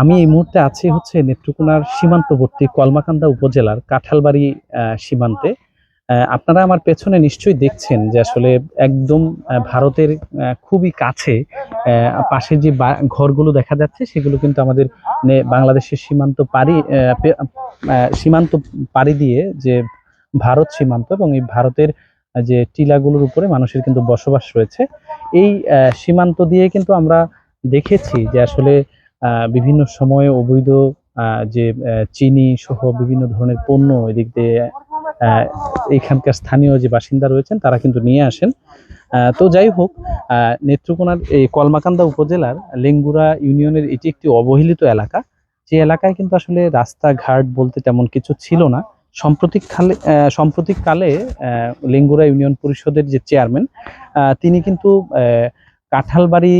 আমি এই মুহূর্তে আছি হচ্ছে নেত্রকোনার সীমান্তবর্তী কলমাকান্দা উপজেলার কাঁঠালবাড়ি সীমান্তে। আপনারা আমার পেছনে নিশ্চয়ই দেখছেন যে আসলে একদম ভারতের খুবই কাছে পাশে যে ঘরগুলো দেখা যাচ্ছে সেগুলো কিন্তু আমাদের বাংলাদেশের সীমান্ত পাড়ি সীমান্ত পাড়ি দিয়ে যে ভারত সীমান্ত এবং এই ভারতের যে টিলাগুলোর উপরে মানুষের কিন্তু বসবাস রয়েছে। এই সীমান্ত দিয়ে কিন্তু আমরা দেখেছি যে আসলে বিভিন্ন সময়ে অবৈধ যে চিনি সহ বিভিন্ন ধরনের পণ্য এদিক দিয়ে এখানকার স্থানীয় যে বাসিন্দা রয়েছেন, তারা কিন্তু নিয়ে আসেন। তো যাই হোক নেত্রকোনার এই কলমাকান্দা উপজেলার লেঙ্গুরা ইউনিয়নের এটি একটি অবহেলিত এলাকা। যে এলাকায় কিন্তু আসলে রাস্তাঘাট বলতে তেমন কিছু ছিল না। সাম্প্রতিককালে সাম্প্রতিককালে লেঙ্গুরা ইউনিয়ন পরিষদের যে চেয়ারম্যান তিনি কিন্তু কাঁঠালবাড়ি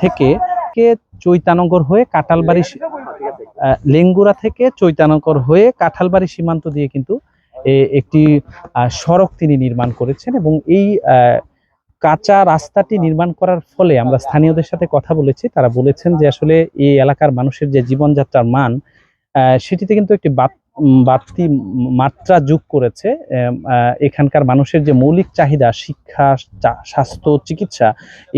থেকে কে চৈতানগর হয়ে কাঁঠালবাড়ি লেঙ্গুরা থেকে চৈতানগর হয়ে কাঁঠালবাড়ি সীমান্ত দিয়ে কিন্তু একটি সড়ক তিনি নির্মাণ করেছেন এবং এই কাঁচা রাস্তাটি নির্মাণ করার ফলে আমরা স্থানীয়দের সাথে কথা বলেছি, তারা বলেছেন যে আসলে এই এলাকার মানুষের যে জীবনযাত্রার মান সেটিতে কিন্তু একটি বাড়তি মাত্রা যোগ করেছে এখানকার মানুষের যে মৌলিক চাহিদা, শিক্ষা স্বাস্থ্য, চিকিৎসা,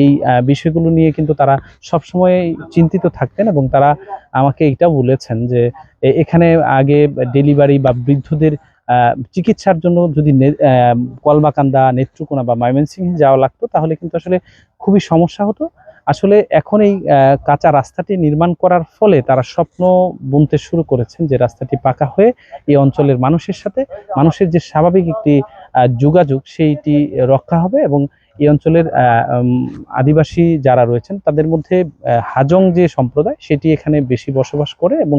এই বিষয়গুলো নিয়ে কিন্তু তারা সবসময় চিন্তিত থাকতেন এবং তারা আমাকে এটা বলেছেন যে এখানে আগে ডেলিভারি বা বৃদ্ধদের চিকিৎসার জন্য যদি কলমাকান্দা, নেত্রকোনা বা ময়মনসিংহে যাওয়া লাগতো, তাহলে কিন্তু আসলে খুবই সমস্যা হতো। আসলে এখন এই কাঁচা রাস্তাটি নির্মাণ করার ফলে তারা স্বপ্ন বুনতে শুরু করেছেন যে রাস্তাটি পাকা হয়ে এই অঞ্চলের মানুষের সাথে, মানুষের যে স্বাভাবিক একটি যোগাযোগ সেইটি রক্ষা হবে এবং এই অঞ্চলের আদিবাসী যারা রয়েছেন তাদের মধ্যে হাজং যে সম্প্রদায় সেটি এখানে বেশি বসবাস করে এবং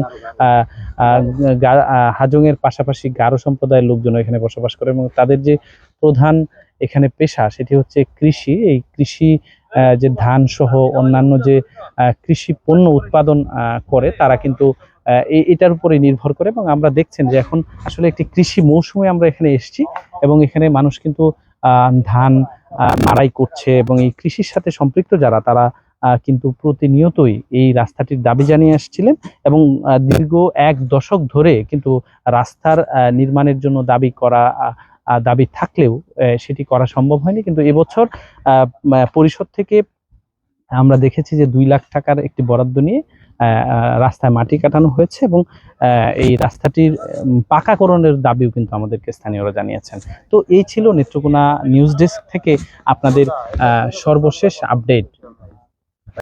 হাজংয়ের পাশাপাশি গারো সম্প্রদায়ের লোকজন এখানে বসবাস করে এবং তাদের যে প্রধান এখানে পেশা সেটি হচ্ছে কৃষি। এই কৃষি যে ধান সহ অন্যান্য যে কৃষি পণ্য উৎপাদন করে, তারা কিন্তু এটার উপরে নির্ভর করে এবং আমরা দেখছেন যে এখন আসলে একটি কৃষি মৌসুমে আমরা এখানে এসেছি এবং এখানে মানুষ কিন্তু ধান মারাই করছে এবং এই কৃষির সাথে সম্পৃক্ত যারা, তারা কিন্তু প্রতিনিয়তই এই রাস্তাটির দাবি জানিয়ে আসছিলেন এবং দীর্ঘ এক দশক ধরে কিন্তু রাস্তার নির্মাণের জন্য দাবি করা দাবি থাকলেও সেটি করা সম্ভব হয়নি। কিন্তু এবছর পরিষদ থেকে আমরা দেখেছি যে দুই লাখ টাকার একটি বরাদ্দ নিয়ে রাস্তায় মাটি কাটানো হয়েছে এবং এই রাস্তাটির পাকাকরণের দাবিও কিন্তু আমাদেরকে স্থানীয়রা জানিয়েছেন। তো এই ছিল নেত্রকোনা নিউজ ডেস্ক থেকে আপনাদের সর্বশেষ আপডেট।